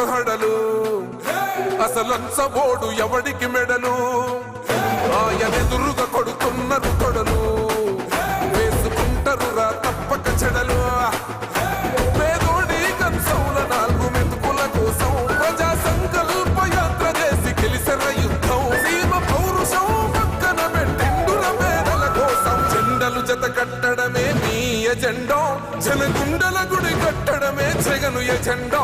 హడలు. అసలంచబోడు ఎవడికి మెడలు? ఆయనెదురుగా కొడుతున్నారు కొడలు వేసుకుంటారు రా తప్పక చెడలు. పేదోడి కంచౌల నాలుగు మెతుకుల కోసం ప్రజా సంకల్ప యాత్ర చేసి గెలిసిన యుద్ధం. సీమ పౌరుషం పక్కన పెట్టిండుల పేదల కోసం జెండలు జత కట్టడమే మీ ఎజెండా. జనగుండల గుడి కట్టడమే జగను ఎజెండా.